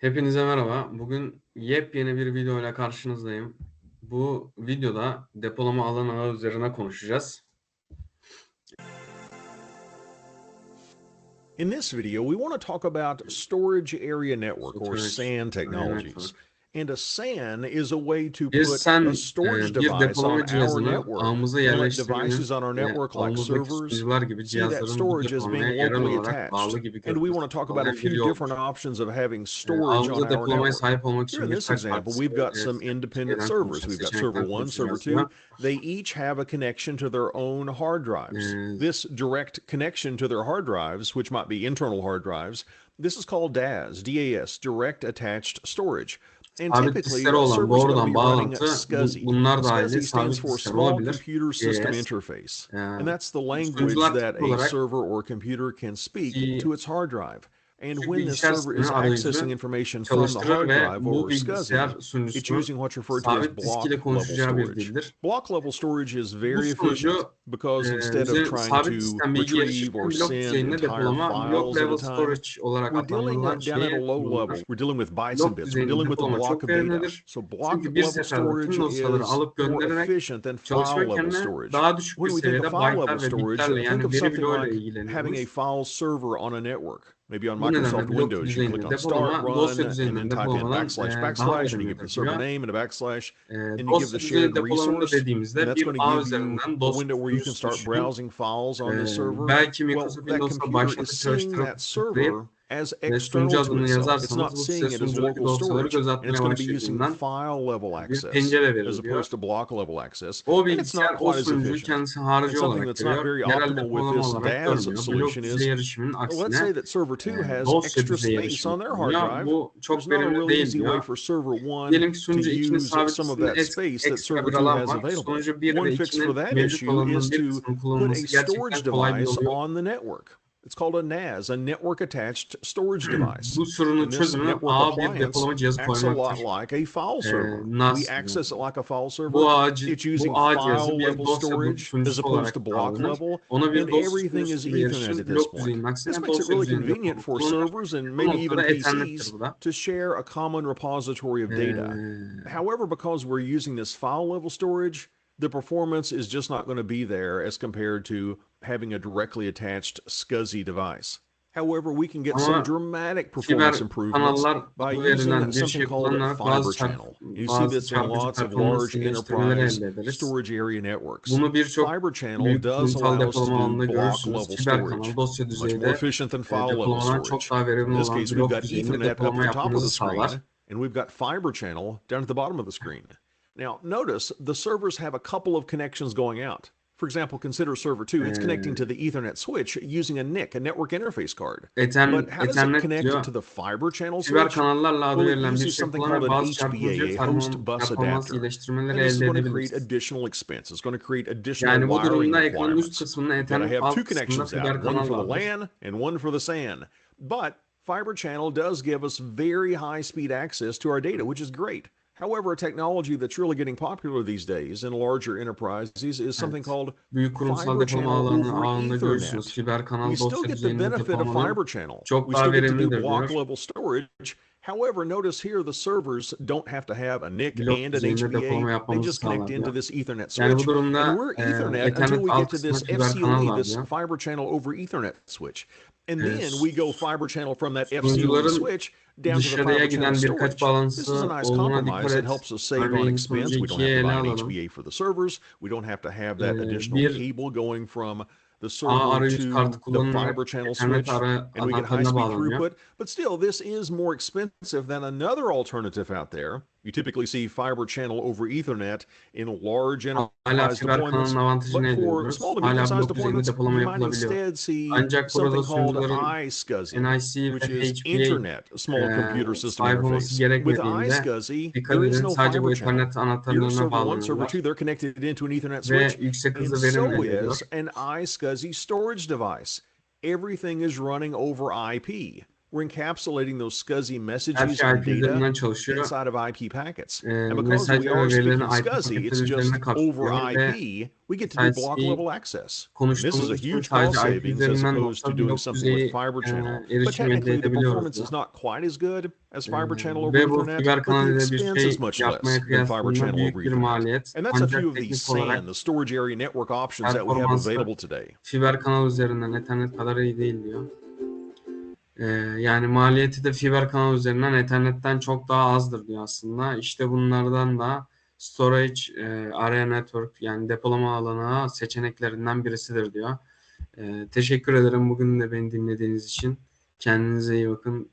Hepinize merhaba. Bugün yepyeni bir video ile karşınızdayım. Bu videoda depolama alan ağı üzerine konuşacağız. In this video, we want to talk about storage area network or SAN technologies. And a SAN is a way to Bir put SAN, a storage e, bir device on our network. ağımıza We devices on our network like servers gibi see that storage as depolamaya being locally attached. gibi And we want to talk about a few different options of having E, storage on our network. sahip olmak Here in this example, we've got e, some independent servers. We've got server one, server two. They each have a connection to their own hard drives. E, This direct connection to their hard drives, which might be internal hard drives, this is called DAS, DAS, Direct Attached Storage. And sabit typically, a olan server's going to doğrudan bağlantı SCSI. bunlar dahil SCSI stands for Small olabilir. Computer System DAS. Interface. And that's the language that a server or computer can speak ki to its hard drive. And when the server is accessing information from the hard drive or SCSI, it's using what's referred to as block level storage. Block level storage is very efficient because e, instead of trying to retrieve or send entire files at a time, storage we're dealing uh, down at a low level. We're dealing with bytes and bits. We're dealing with a block of data. So block level storage is more efficient than file level storage. When we think of file level storage, think of something like having a file server on a network. Maybe on Microsoft Windows, you click on Start, Run, and then type in backslash, backslash, and you give the server name and a backslash, and you give the shared resource, and that's going to give you a window where you can start browsing files on the server. Well, that computer is seeing that server as external sunucu to adını itself. It's yazarsanız not bu seeing size it as sunucudaki local dosyaları storage, and gözetmeye it's going to be using başladığından file level bir access pencere as verir diyor. opposed to block level access. O And it's bilgisayar not o quite as sunucuyu efficient. kendisi And harici something olarak that's not görüyor. very optimal with depolama this olarak DAS görmüyor. Blok solution is Well, let's aksine say that server 2 e, has dosya extra space on their hard kullanıyor. drive. Bu çok There's not a verimli real değil easy way diyor. for server 1 Diyelim ki to sunucu 2'nin use sabit some of that space that ekstra server bir 2 alan has var. available. Sunucu 1 One ve fix for 2'nin that mevcut issue olanının is bir to put a kullanılması gerçekten storage kolay bir device on the network. It's called a NAS, a network attached storage device. Bu this çözümü network bir depolama cihazı acts a lot koymaktır. like a file Ee, server. NAS We access it like a file server. bu ağacı, It's using bu ağ cihazı file bir level dosya storage as opposed to block level. Ona bir dosya everything is Ethernet at this point. This makes it really convenient for servers and maybe even PCs Ethernet'tir bu da. to share a common repository of data. However, because we're using this file level storage, the performance is just not going to be there as compared to having a directly attached SCSI device. However, we can get some dramatic performance improvements by using something called a fiber channel. You see this in lots of large enterprise storage area networks. Fiber channel does allow us to do block level storage. Much more efficient than file level storage. In this case, we've got Ethernet up at the top of the screen, and we've got fiber channel down at the bottom of the screen. Now, notice the servers have a couple of connections going out. For example, consider server 2. It's connecting to the Ethernet switch using a NIC, a network interface card. Ethernet, But how does it connect diyor. to the fiber channel switch? Well, it uses something called an HBA, host bus adapter. And this is going to create additional expense. It's going to create additional Yani wiring requirements. That I have two connections out, one for the. LAN and one for the SAN. But fiber channel does give us very high speed access to our data, which is great. However, a technology that's really getting popular these days in larger enterprises is something Evet. called Büyük kurumsal fiber channel over ağında Ethernet. Fiber kanal we still get the benefit of fiber channel. çok We daha still get to do block level storage. However, notice here the servers don't have to have a NIC Blok and an HBA. They just connect sağlar into this Ethernet Yani switch. durumda And we're e, Ethernet until we get to this fiber kanal FCLE, var this fiber channel over Ethernet switch. And then we go fiber channel from that sunucuların switch down to the fiber channel storage. This is a nice compromise. It helps us save on expense. We don't have to buy an alalım. HBA for the servers. We don't have to have that Ee, additional bir cable going from the server to the fiber channel switch and we get high-speed throughput. But still, this is more expensive than another alternative out there. You typically see fiber channel over Ethernet in large enterprise deployments. But for small to medium sized deployments, you might instead see Ancak something called iSCSI, which is Internet Small e, Computer System Interface. With iSCSI, there is no fiber channel. Here, server 1, server 2, they're connected into an Ethernet switch. And so is an iSCSI storage device. Everything is running over IP. We're encapsulating those SCSI messages and data inside of IP packets. And because we are speaking IP SCSI, it's just over IP, we get to do block level access. This is a huge cost savings as opposed to doing something with fiber e, channel. But technically, the performance is not quite as good as fiber channel over Ethernet, but the expense is much less than fiber channel over Ethernet. And that's a few of these teknik SAN, the storage area network options that we have available today. fiber kanal üzerinden Ethernet kadar iyi değil diyor. Ee, yani maliyeti de fiber kanal üzerinden Ethernet'ten çok daha azdır diyor aslında. İşte bunlardan da storage, e, area network yani depolama alanı seçeneklerinden birisidir diyor. Ee, teşekkür ederim bugün de beni dinlediğiniz için. Kendinize iyi bakın.